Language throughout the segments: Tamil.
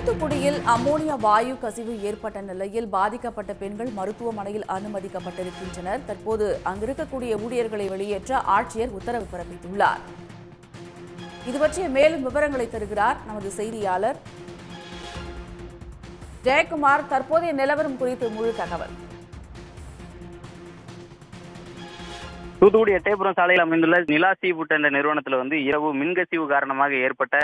தூத்துக்குடியில் அமோனியா வாயு கசிவு ஏற்பட்ட நிலையில் பாதிக்கப்பட்ட பெண்கள் மருத்துவமனையில் அனுமதிக்கப்பட்டிருக்கின்றனர். தற்போது அங்கிருக்கக்கூடிய ஊழியர்களை வெளியேற்ற ஆட்சியர் உத்தரவு பிறப்பித்துள்ளார். இது பற்றிய மேலும் விவரங்களை தருகிறார் நமது செய்தியாளர் ஜெயக்குமார். தற்போதைய நிலவரம் குறித்து முழு தகவல். தூத்துக்குடி எட்டயபுரம் சாலையில் அமைந்துள்ள நிலா சீபுட் என்ற நிறுவனத்தில் வந்து இரவு மின்கசிவு காரணமாக ஏற்பட்ட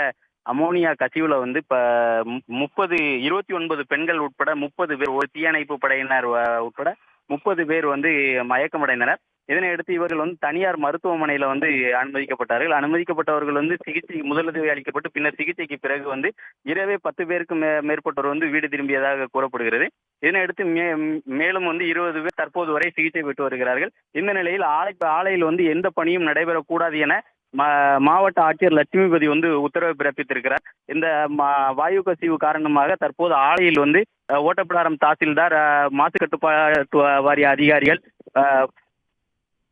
அமோனியா கசிவுல வந்து இப்ப முப்பது இருபத்தி ஒன்பது பெண்கள் உட்பட முப்பது பேர் ஒரு தீயணைப்பு படையினர் உட்பட முப்பது பேர் வந்து மயக்கமடைந்தனர். இதனையடுத்து இவர்கள் வந்து தனியார் மருத்துவமனையில வந்து அனுமதிக்கப்பட்டார்கள். அனுமதிக்கப்பட்டவர்கள் வந்து சிகிச்சை முதலுதவி அளிக்கப்பட்டு பின்னர் சிகிச்சைக்கு பிறகு வந்து இரவே பத்து பேருக்கு மே- மேற்பட்டோர் வந்து வீடு திரும்பியதாக கூறப்படுகிறது. இதனையடுத்து மே மேலும் வந்து இருபது பேர் தற்போது வரை சிகிச்சை பெற்று வருகிறார்கள். இந்த நிலையில் ஆலை ஆலையில் வந்து எந்த பணியும் நடைபெறக்கூடாது என மாவட்ட ஆட்சியர் லட்சுமிபதி வந்து உத்தரவு பிறப்பித்திருக்கிறார். இந்த மா- வாயு கசிவு காரணமாக தற்போது ஆலையில் வந்து ஓட்டப்பிடாரம் தாசில்தார் மாசு கட்டுப்பாட்டு வாரிய அதிகாரிகள்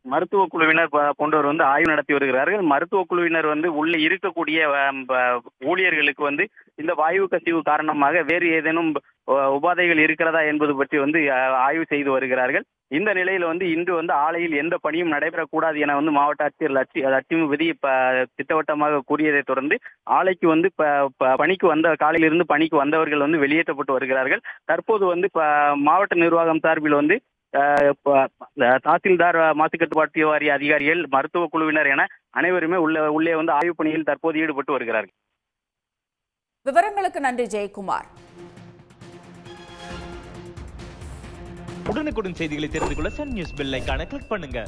மருத்துவ குழுவினர் போன்றவர் வந்து ஆய்வு நடத்தி வருகிறார்கள். மருத்துவ குழுவினர் வந்து உள்ளே இருக்கக்கூடிய ப- ஊழியர்களுக்கு வந்து இந்த வாயு கசிவு காரணமாக வேறு ஏதேனும் உபாதைகள் இருக்கிறதா என்பது பற்றி வந்து ஆய்வு செய்து வருகிறார்கள். இந்த நிலையில வந்து இன்று வந்து ஆலையில் எந்த பணியும் நடைபெறக்கூடாது என வந்து மாவட்ட ஆட்சியர் லட்சி லட்சுமிபதி திட்டவட்டமாக கூறியதை தொடர்ந்து ஆலைக்கு வந்து ப- பணிக்கு வந்த காலையிலிருந்து பணிக்கு வந்தவர்கள் வந்து வெளியேற்றப்பட்டு வருகிறார்கள். தற்போது வந்து மாவட்ட நிர்வாகம் சார்பில் வந்து தாசில்தார் அஹ், மாசு கட்டுப்பாட்டு வாரிய அதிகாரிகள் மருத்துவ குழுவினர் என அனைவருமே உள்ள உள்ளே வந்து ஆய்வுப் பணியில் தற்போது ஈடுபட்டு வருகிறார்கள். விவரங்களுக்கு நன்றி ஜெயக்குமார். உடனுக்குடன் செய்திகளை தெரிந்து கொள்ள சன் நியூஸ் பெல் ஐகானை கிளிக் பண்ணுங்க.